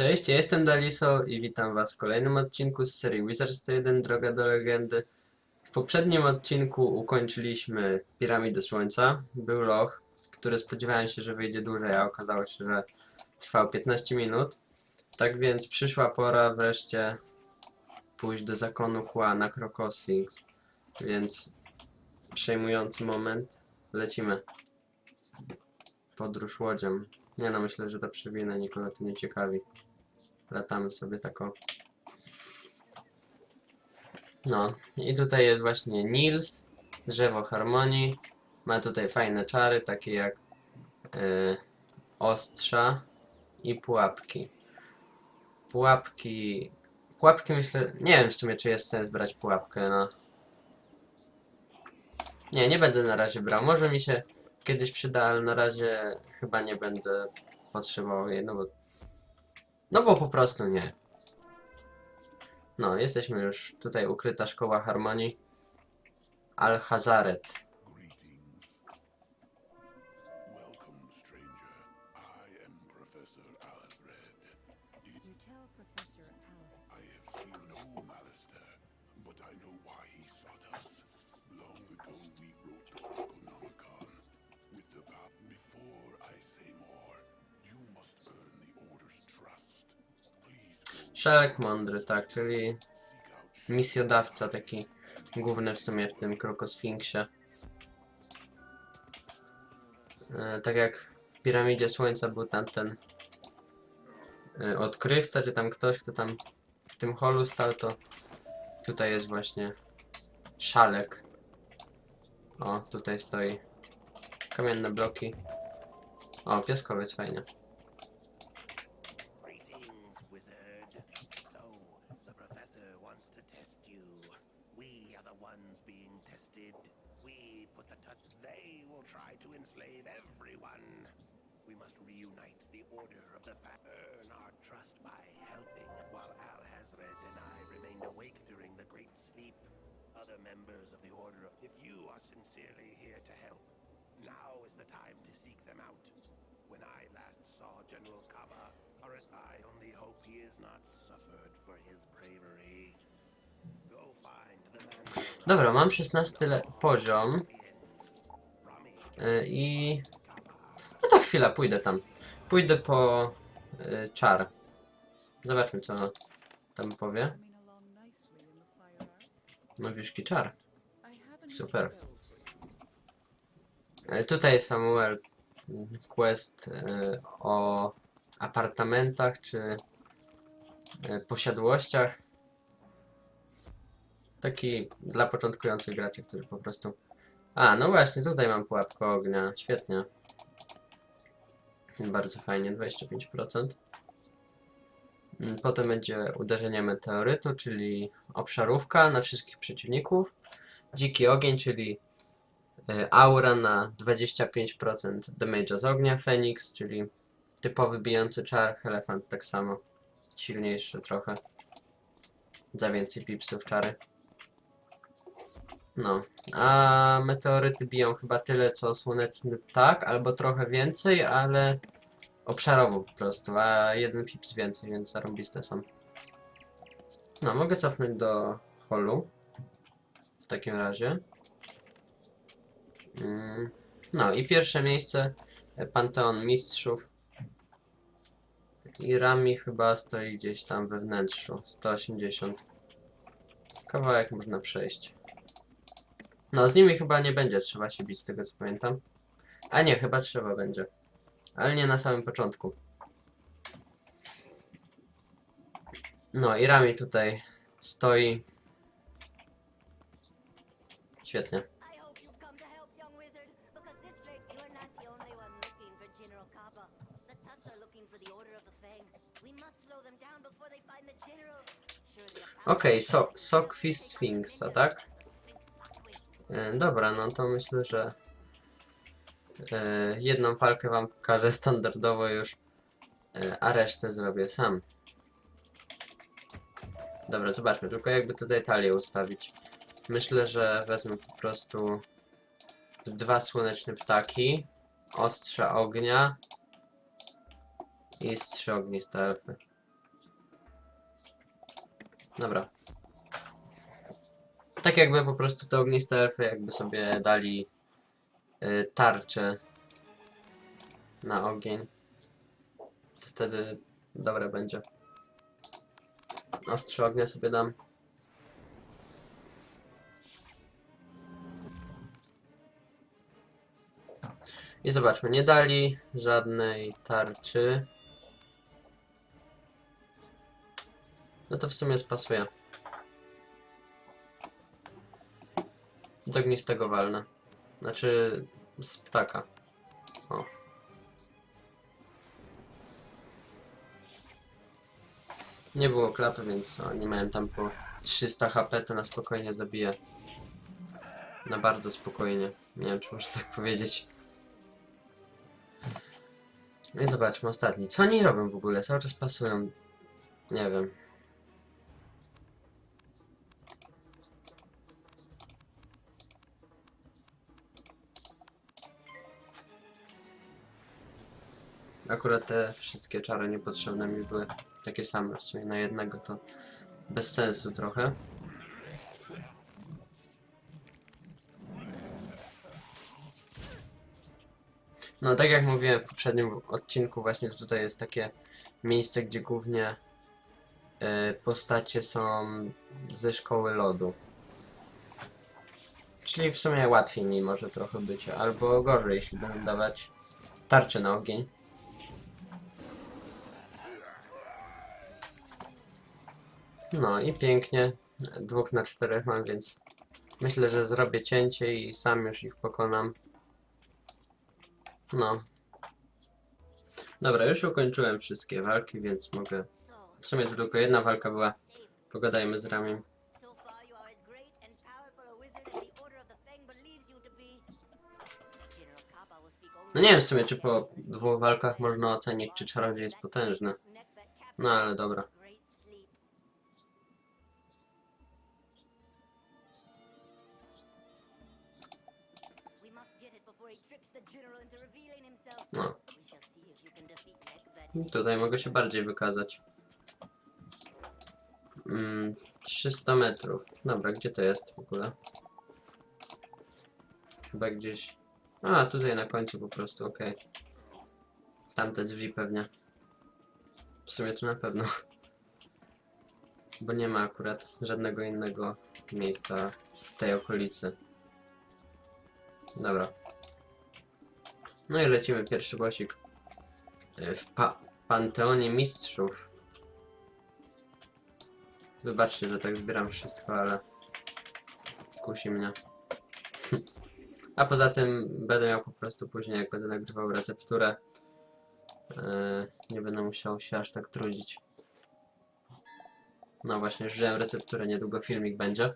Cześć, ja jestem Daliso i witam was w kolejnym odcinku z serii Wizards 101 Droga do Legendy. W poprzednim odcinku ukończyliśmy Piramidę Słońca. Był loch, który spodziewałem się, że wyjdzie dłużej, a okazało się, że trwał 15 minut. Tak więc przyszła pora wreszcie pójść do zakonu Kła na Krokosfinks. Więc przejmujący moment. Lecimy. Podróż łodzią. Nie no, myślę, że to przewinę, nikogo to nie ciekawi. Latamy sobie tako. No, i tutaj jest właśnie Nils, drzewo harmonii. Ma tutaj fajne czary, takie jak yy, ostrza i pułapki. Pułapki... Pułapki myślę... Nie wiem w sumie, czy jest sens brać pułapkę, no. Nie, nie będę na razie brał. Może mi się kiedyś przyda, ale na razie chyba nie będę potrzebował jej, no bo... No bo po prostu nie. No, jesteśmy już tutaj, ukryta szkoła harmonii. Al-Hazaret. Szelek mądry, tak, czyli misjodawca taki główny w sumie w tym krokosfinksie. E, tak jak w Piramidzie Słońca był tam ten e, odkrywca, czy tam ktoś, kto tam w tym holu stał, to tutaj jest właśnie szalek. O, tutaj stoi kamienne bloki. O, pieskowiec fajnie. Greetings, wizard. So, the professor wants to test you. We are the ones being tested. We put the touch. They will try to enslave everyone. We must reunite the order of the fa- earn our trust by helping, while Al Hazred and I remained awake during the Great Sleep. Other members of the Order of. If you are sincerely here to help, now is the time to seek them out. When I last saw General Kaba, I only hope he is not suffered for his bravery. Go find the man. Dobra, mam 16 le- poziom. Rami, Y, I. No to chwila, pójdę tam. Pójdę po y, czar. Zobaczmy, co tam powie. No, wiszki czar. Super. Y, tutaj Samuel y, quest y, o apartamentach czy y, posiadłościach. Taki dla początkujących graczy, którzy po prostu. A, no właśnie, tutaj mam pułapkę ognia. Świetnie. Bardzo fajnie, 25%. Mm, Potem będzie uderzenie meteorytu, czyli obszarówka na wszystkich przeciwników. Dziki ogień, czyli y, aura na 25% damage'a z ognia. Feniks, czyli typowy bijący czar. Elefant tak samo. Silniejszy trochę. Za więcej pipsów czary. No, a meteoryty biją chyba tyle co słoneczny ptak, albo trochę więcej, ale obszarowo po prostu, a jeden pips więcej, więc zarąbiste są. No, mogę cofnąć do holu. W takim razie. Mm, No i pierwsze miejsce, e, Panteon Mistrzów. I Rami chyba stoi gdzieś tam we wnętrzu, 180. Kawałek można przejść. No, z nimi chyba nie będzie trzeba się bić, z tego co pamiętam. A nie, chyba trzeba będzie. Ale nie na samym początku. No i Rami tutaj stoi. Świetnie. Okej, so, Sokwi Sphinxa, tak? E, dobra, no to myślę, że e, jedną walkę wam pokażę standardowo już, e, a resztę zrobię sam. Dobra, zobaczmy, tylko jakby tutaj talię ustawić. Myślę, że wezmę po prostu dwa słoneczne ptaki, ostrze ognia i z trzy ogniste elfy. Dobra. Tak jakby po prostu te ogniste elfy jakby sobie dali y, tarczę na ogień. Wtedy dobre będzie. Ostrze ognia sobie dam. I zobaczmy, nie dali żadnej tarczy. No to w sumie spasuje. Z ognistego walne. Znaczy z ptaka. O. Nie było klapy, więc oni mają tam po 300 HP, to na spokojnie zabije. Na bardzo spokojnie. Nie wiem, czy można tak powiedzieć. No I zobaczmy ostatni. Co oni robią w ogóle? Cały czas pasują. Nie wiem. Akurat te wszystkie czary niepotrzebne mi były takie same. W sumie na jednego to bez sensu trochę. No tak jak mówiłem w poprzednim odcinku, właśnie tutaj jest takie miejsce, gdzie głównie e, postacie są ze szkoły lodu. Czyli w sumie łatwiej mi może trochę być, albo gorzej, jeśli będę dawać tarczę na ogień. No i pięknie. Dwóch na czterech mam, więc myślę, że zrobię cięcie i sam już ich pokonam. No. Dobra, już ukończyłem wszystkie walki, więc mogę... W sumie tylko jedna walka była. Pogadajmy z Ramim. No nie wiem w sumie, czy po dwóch walkach można ocenić, czy czarodziej jest potężny. No ale dobra. I Tutaj mogę się bardziej wykazać. Mm, 300 metrów. Dobra, gdzie to jest w ogóle? Chyba gdzieś... A, tutaj na końcu po prostu, okej. Tamte drzwi pewnie. W sumie to na pewno. Bo nie ma akurat żadnego innego miejsca w tej okolicy. Dobra. No i lecimy pierwszy bosik. E, W pa Panteonie Mistrzów. Wybaczcie, że tak zbieram wszystko, ale kusi mnie. A poza tym będę miał po prostu później, jak będę nagrywał recepturę, e, nie będę musiał się aż tak trudzić. No właśnie, już wziąłem recepturę, niedługo filmik będzie.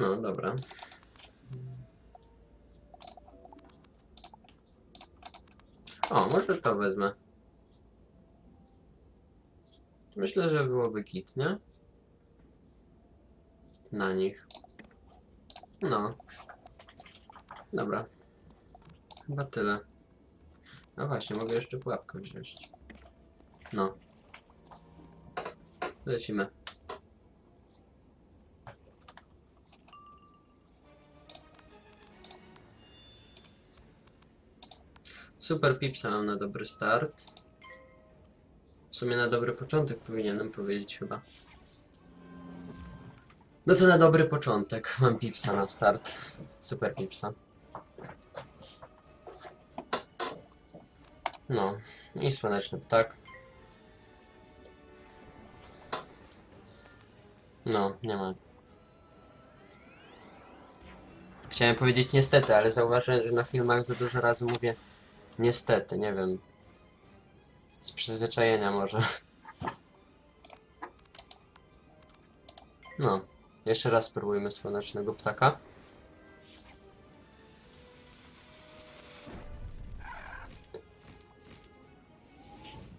No, dobra. O, może to wezmę. Myślę, że byłoby kit, nie? Na nich. No. Dobra. Chyba tyle. No właśnie, mogę jeszcze pułapkę wziąć. No. Lecimy. Super Pipsa mam na dobry start. W sumie na dobry początek powinienem powiedzieć chyba. No to na dobry początek mam Pipsa na start. Super Pipsa. No, i słoneczny ptak. No, nie ma. Chciałem powiedzieć niestety, ale zauważyłem, że na filmach za dużo razy mówię Niestety, nie wiem. Z przyzwyczajenia może. No, jeszcze raz spróbujmy słonecznego ptaka.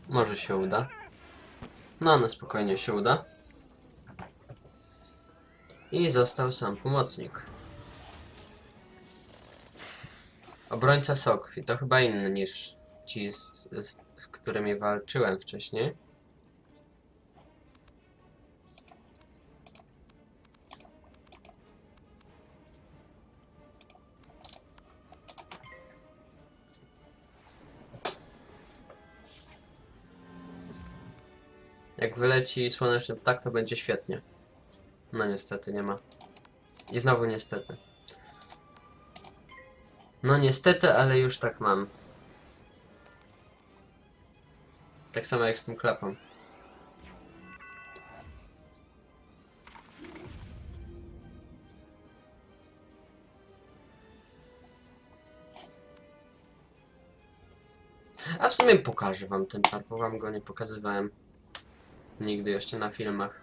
Może się uda. No, na spokojnie się uda. I został sam pomocnik. Obrońca Sokwi to chyba inny niż ci z, z którymi walczyłem wcześniej. Jak wyleci słoneczny ptak, to będzie świetnie. No niestety nie ma. I znowu niestety. No niestety, ale już tak mam. Tak samo jak z tym klapą. A w sumie pokażę wam ten czar, bo wam go nie pokazywałem. Nigdy jeszcze na filmach.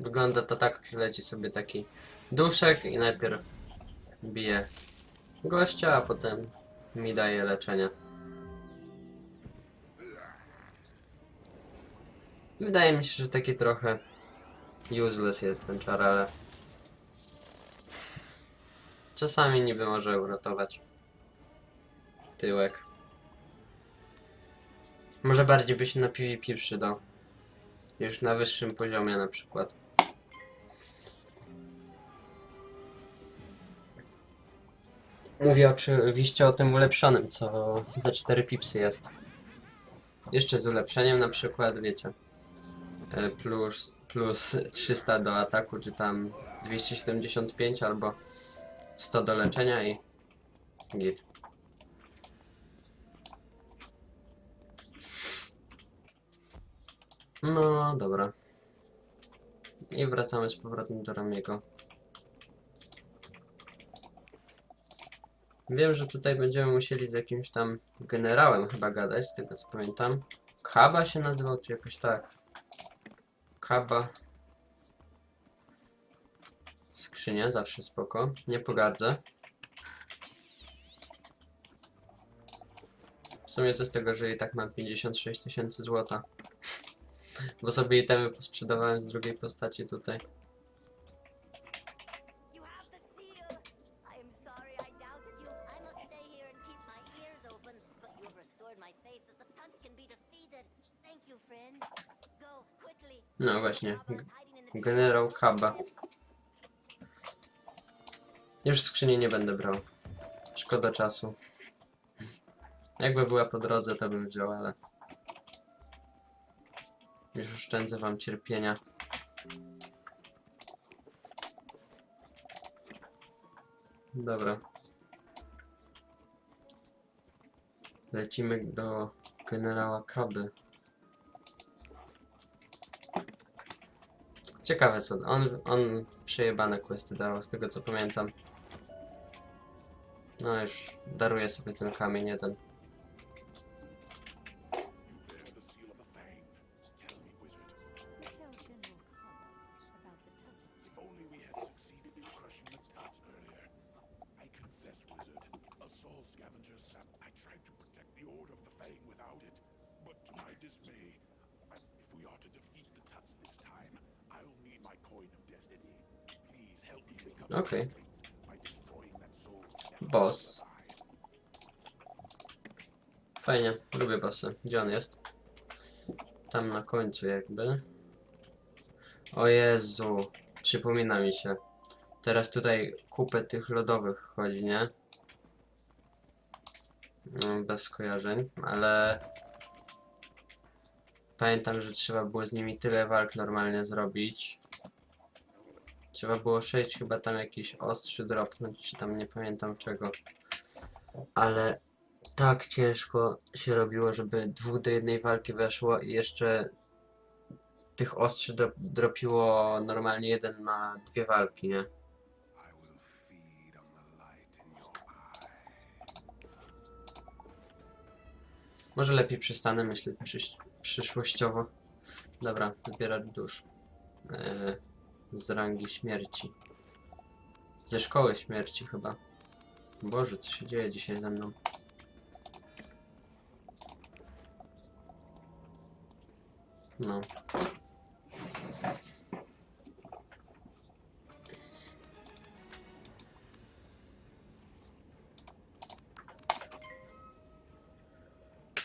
Wygląda to tak, że leci sobie taki duszek i najpierw bije gościa, a potem mi daje leczenie. Wydaje mi się, że taki trochę useless jest ten czar, ale czasami niby może uratować tyłek. Może bardziej by się na PvP przydał. Już na wyższym poziomie na przykład. Mówię oczywiście o tym ulepszonym, co za 4 pipsy jest. Jeszcze z ulepszeniem na przykład, wiecie. e, Plus, plus 300 do ataku, czy tam 275 albo 100 do leczenia i git. No, dobra. I wracamy z powrotem do Ramiego. Wiem, że tutaj będziemy musieli z jakimś tam generałem chyba gadać, z tego co pamiętam. Kaba się nazywał, czy jakoś tak. Kaba. Skrzynia, zawsze spoko. Nie pogardzę. W sumie co z tego, że i tak mam 56 tysięcy złota. Bo sobie itemy posprzedawałem z drugiej postaci tutaj. No właśnie, generał Kaba. Już skrzyni nie będę brał. Szkoda czasu. Jakby była po drodze, to bym wziął, ale... Już oszczędzę wam cierpienia. Dobra. Lecimy do generała Kaby. Ciekawe co, on, on przejebane questy dawał, z tego co pamiętam. No już daruję sobie ten kamień jeden. My Okay. Boss. Fajnie, lubię bossy. Gdzie on jest? Tam na końcu jakby. O Jezu, przypomina mi się. Teraz tutaj kupę tych lodowych chodzi, nie? No, bez skojarzeń, ale... Pamiętam, że trzeba było z nimi tyle walk normalnie zrobić. Trzeba było 6 chyba tam jakiś ostrzy dropnąć, czy tam nie pamiętam czego. Ale tak ciężko się robiło, żeby dwóch do jednej walki weszło i jeszcze tych ostrzy dro dropiło normalnie jeden na dwie walki, nie? Może lepiej przestanę myśleć przyś przyszłościowo. Dobra, wybierać dusz. Eee, z rangi śmierci. Ze szkoły śmierci chyba. Boże, co się dzieje dzisiaj ze mną? No.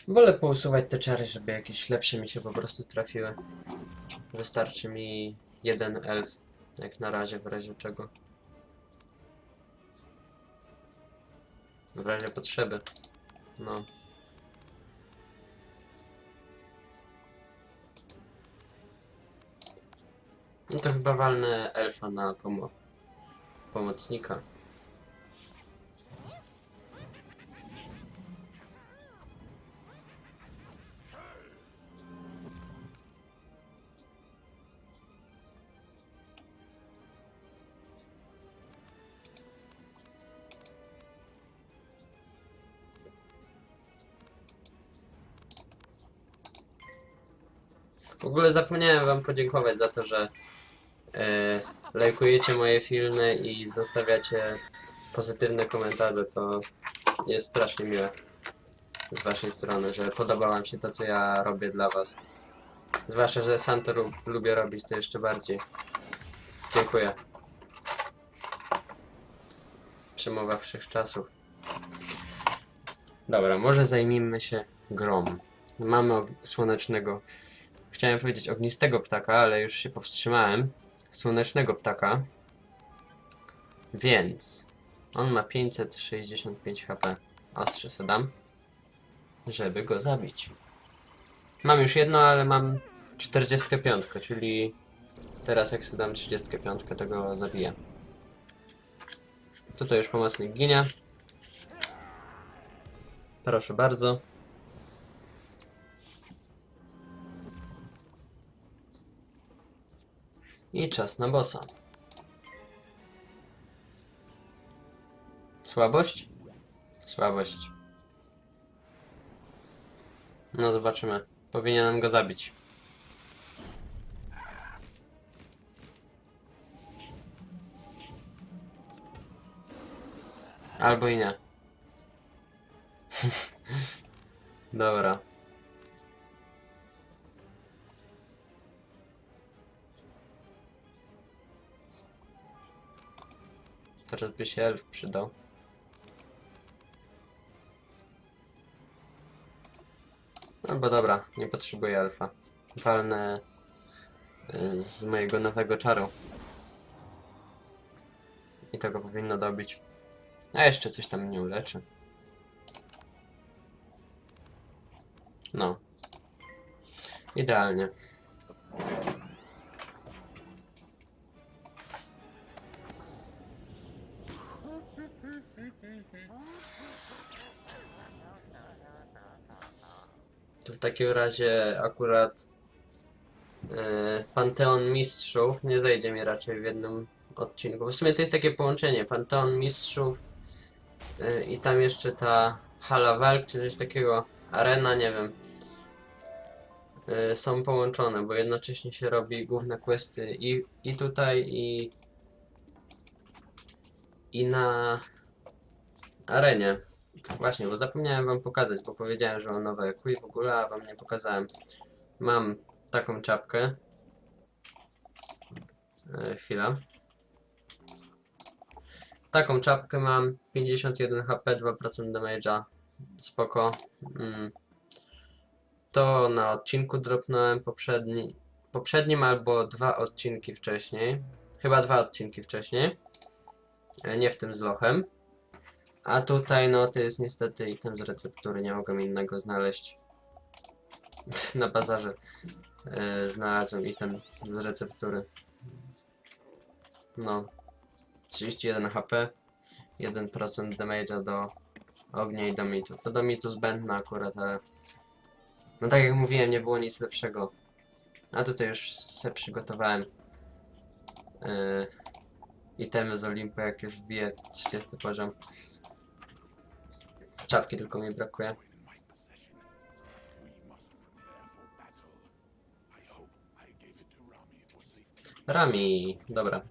Wolę pousuwać te czary, żeby jakieś lepsze mi się po prostu trafiły. Wystarczy mi jeden elf, jak na razie, w razie czego. W razie potrzeby. No. No to chyba walnę elfa na pomo pomocnika. W ogóle zapomniałem wam podziękować za to, że e, lajkujecie moje filmy i zostawiacie pozytywne komentarze. To jest strasznie miłe z waszej strony, że podoba wam się to, co ja robię dla was. Zwłaszcza, że sam to lub, lubię robić, to jeszcze bardziej. Dziękuję. Przemowa wszechczasów. Dobra, może zajmijmy się grom. Mamy słonecznego Chciałem powiedzieć ognistego ptaka, ale już się powstrzymałem. Słonecznego ptaka. Więc on ma 565 HP. Ostrze se dam, żeby go zabić. Mam już jedno, ale mam 45, czyli teraz jak sobie dam 35, to go zabiję. Tutaj już pomocnik ginie. Proszę bardzo. I czas na bossa. Słabość? Słabość. No zobaczymy. Powinienem go zabić. Albo i nie. Dobra. Teraz by się elf przydał. Albo dobra, nie potrzebuję elfa. Walnę y, z mojego nowego czaru. I tego powinno dobić. A jeszcze coś tam mnie uleczy. No. Idealnie. Takim razie akurat e, Panteon Mistrzów nie zajdzie mi raczej w jednym odcinku. W sumie to jest takie połączenie Panteon Mistrzów e, i tam jeszcze ta hala walk, czy coś takiego, arena, nie wiem. E, są połączone, bo jednocześnie się robi główne questy i, i tutaj, i, i na arenie. Właśnie, bo zapomniałem wam pokazać, bo powiedziałem, że mam nowe EQ i w ogóle, a wam nie pokazałem. Mam taką czapkę. E, chwila. Taką czapkę mam, 51 HP, 2% damage'a. Spoko. Mm. To na odcinku dropnąłem poprzedni, poprzednim albo dwa odcinki wcześniej. Chyba dwa odcinki wcześniej. E, Nie w tym z lochem. A tutaj, no, to jest niestety item z receptury, nie mogłem innego znaleźć. Na bazarze e, znalazłem item z receptury. No. 31 HP, 1% damage'a do ognia i do mitu. To do mitu zbędne akurat, ale... No tak jak mówiłem, nie było nic lepszego. A tutaj już se przygotowałem e, itemy z Olimpu, jak już wbiję 30 poziom. Czapki tylko mi brakuje. Rami dobra.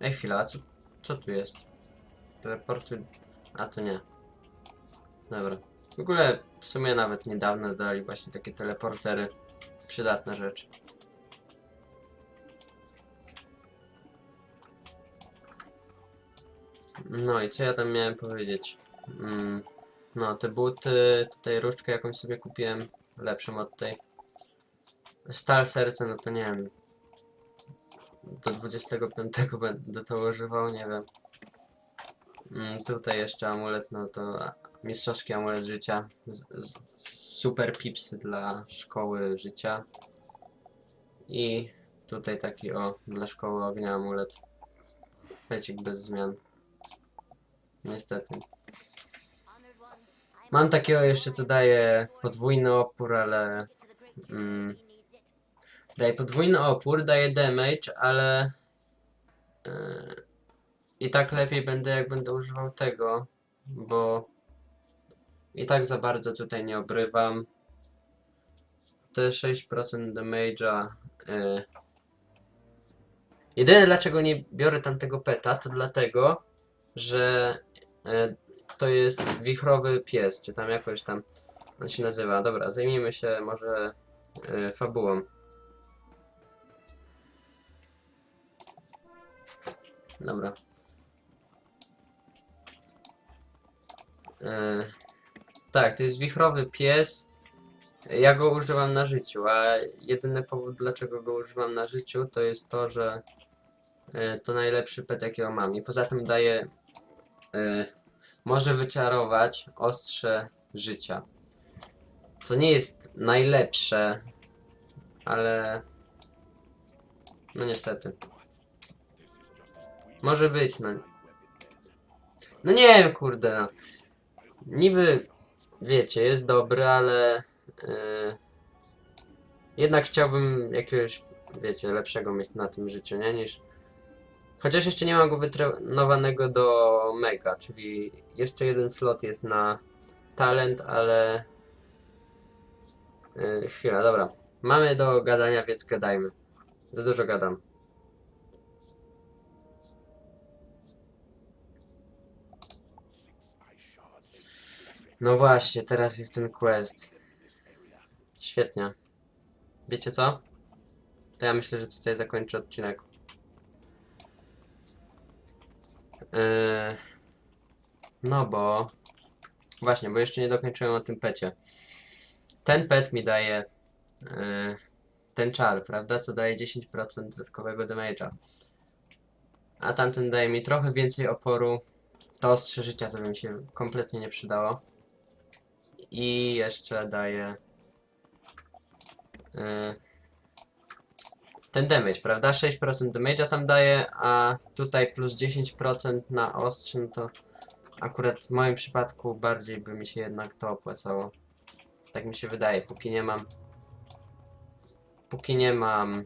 Ej, chwila, co, co tu jest? Teleportuj... A, to nie. Dobra. W ogóle w sumie nawet niedawno dali właśnie takie teleportery. Przydatna rzecz. No i co ja tam miałem powiedzieć? Mm, No, te buty, tutaj różdżkę jakąś sobie kupiłem, lepszą od tej. Stal serce, no to nie wiem. Do 25 będę to używał, nie wiem. Mm, tutaj jeszcze amulet, no to mistrzowski amulet życia. Z, z, super pipsy dla szkoły życia. I tutaj taki o, dla szkoły ognia amulet. Pecik bez zmian. Niestety. Mam takiego jeszcze, co daje podwójny opór, ale mm, daje podwójny opór, daje damage, ale yy, i tak lepiej będę, jak będę używał tego, bo i tak za bardzo tutaj nie obrywam. Te 6% damage'a. Yy. Jedyne dlaczego nie biorę tamtego peta, to dlatego, że to jest wichrowy pies, czy tam jakoś tam on się nazywa. Dobra, zajmijmy się może yy, fabułą. Dobra. Yy, tak, to jest wichrowy pies. Ja go używam na życiu, a jedyny powód dlaczego go używam na życiu to jest to, że to najlepszy pet jakiego mam i poza tym daje yy, może wyczarować ostrze życia. Co nie jest najlepsze, ale no niestety. Może być, no. No nie wiem, kurde, no. Niby, wiecie, jest dobry, ale yy, jednak chciałbym jakiegoś, wiecie, lepszego mieć na tym życiu, nie? Niż... Chociaż jeszcze nie mam go wytrenowanego do mega, czyli jeszcze jeden slot jest na talent, ale... Yy, chwila, dobra. Mamy do gadania, więc gadajmy. Za dużo gadam. No właśnie, teraz jest ten quest. Świetnie. Wiecie co? To ja myślę, że tutaj zakończę odcinek. Yy... No bo... Właśnie, bo jeszcze nie dokończyłem o tym pecie. Ten pet mi daje... Yy... Ten czar, prawda? Co daje 10% dodatkowego damage'a. A tamten daje mi trochę więcej oporu. To ostrze życia, co by mi się kompletnie nie przydało. I jeszcze daje yy, ten damage, prawda? 6% damage'a tam daje, a tutaj plus 10% na ostrze, no to akurat w moim przypadku bardziej by mi się jednak to opłacało. Tak mi się wydaje, póki nie mam póki nie mam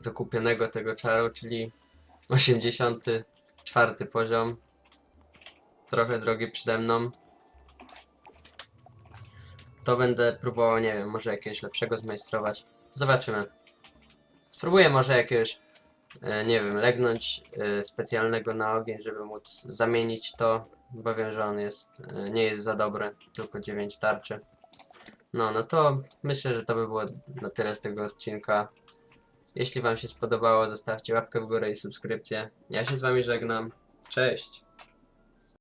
wykupionego tego czaru, czyli 84 poziom. Trochę drogi przede mną to będę próbował, nie wiem, może jakiegoś lepszego zmajstrować. Zobaczymy. Spróbuję może jakiegoś, e, nie wiem, legnąć e, specjalnego na ogień, żeby móc zamienić to, bo wiem, że on jest, e, nie jest za dobry, tylko 9 tarczy. No, no to myślę, że to by było na tyle z tego odcinka. Jeśli Wam się spodobało, zostawcie łapkę w górę i subskrypcję. Ja się z Wami żegnam. Cześć!